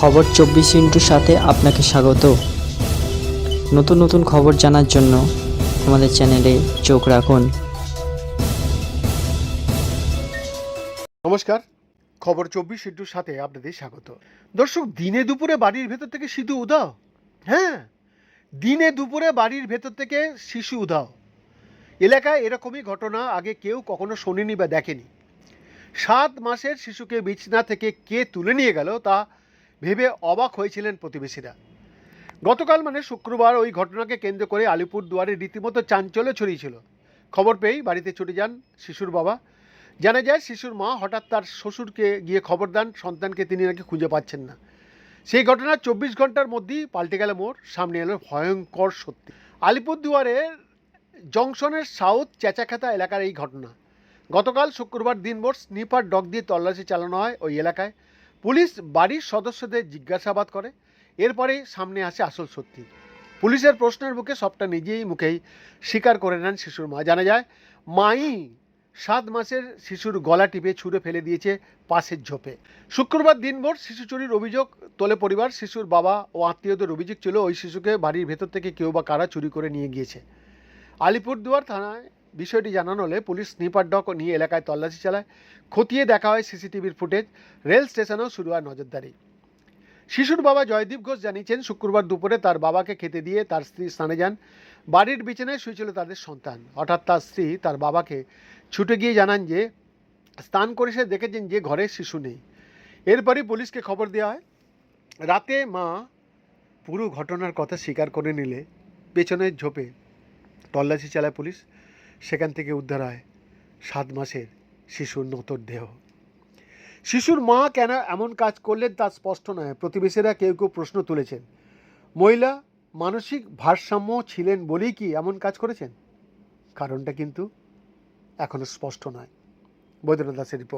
খবর চব্বিশ ইন্টুর সাথে আপনাকে স্বাগত। নতুন নতুন খবর জানার জন্য আমাদের চ্যানেলে চোখ রাখুন। নমস্কার, খবর চব্বিশ ইন্টুর সাথে আপনাদের স্বাগত। দর্শক, দিনে দুপুরে বাড়ির ভেতর থেকে সিধু উধাও। হ্যাঁ দিনে দুপুরে বাড়ির ভেতর থেকে শিশু উধাও। এলাকায় এরকমই ঘটনা আগে কেউ কখনো শোনেনি বা দেখেনি। সাত মাসের শিশুকে বিছনা থেকে কে তুলে নিয়ে গেল তা ভেবে অবাক হয়েছিলেন প্রতিবেশীরা। গতকাল মানে শুক্রবার ওই ঘটনাকে কেন্দ্র করে আলিপুর দুয়ারে রীতিমতো চাঞ্চল্য ছড়িয়েছিল। খবর পেয়েই বাড়িতে ছুটে যান শিশুর বাবা। জানা যায়, শিশুর মা হঠাৎ তার শ্বশুরকে গিয়ে খবর দেন, সন্তানকে তিনি নাকি খুঁজে পাচ্ছেন না। সেই ঘটনা চব্বিশ ঘণ্টার মধ্যেই পাল্টে গেল মোর সামনে এলো ভয়ঙ্কর সত্যি। আলিপুরদুয়ারের জংশনের সাউথ চেঁচাখাতা এলাকার এই ঘটনা। গতকাল শুক্রবার দিনভর স্নিপার ডগ দিয়ে তল্লাশি চালানো হয় ওই এলাকায়। পুলিশ বাড়ির সদস্যদের জিজ্ঞাসাবাদ করে, এরপরে সামনে আসে আসল সত্যি। পুলিশের প্রশ্নের মুখে সবটা নিজেই মুখেই স্বীকার করে নেন শিশুর মা। জানা যায়, মাই সাত মাসের শিশুর গলা টিপে ছুঁড়ে ফেলে দিয়েছে পাশের ঝোপে। শুক্রবার দিনভর শিশু চুরির অভিযোগ তোলে পরিবার, শিশুর বাবা ও আত্মীয়দের অভিযোগ ছিল, ওই শিশুকে বাড়ির ভেতর থেকে কেউ বা কারা চুরি করে নিয়ে গিয়েছে। আলিপুরদুয়ার থানায় বিষয়টি জানানো হলে পুলিশ স্নিপার ডক নিয়ে এলাকায় তল্লাশি চালায়। খতিয়ে দেখা হয় সিসিটিভির ফুটেজ। রেল স্টেশনেও শুরু হয় নজরদারি। শিশুর বাবা জয়দীপ ঘোষ জানিয়েছেন, শুক্রবার দুপুরে তার বাবাকে খেতে দিয়ে তার স্ত্রী স্নানে যান। বাড়ির বিছানায় শুয়েছিল তাদের সন্তান। হঠাৎ তার স্ত্রী তার বাবাকে ছুটে গিয়ে জানান যে, স্নান করে সে দেখেছেন যে ঘরে শিশু নেই। এরপরই পুলিশকে খবর দেওয়া হয়, রাতে মা পুরো ঘটনার কথা স্বীকার করে নিলে, পেছনের ঝোপে তল্লাশি চালায় পুলিশ। সেখান থেকে উদ্ধার হয় সাত মাসের শিশুর নতর দেহ। শিশুর মা কেন এমন কাজ করলেন তা স্পষ্ট নয়। প্রতিবেশীরা কেউ কেউ প্রশ্ন তুলেছেন। মহিলা মানসিক ভারসাম্য ছিলেন বলেই কি এমন কাজ করেছেন? কারণটা কিন্তু এখনও স্পষ্ট নয়। বৈদ্যনাথ দাসের রিপোর্ট।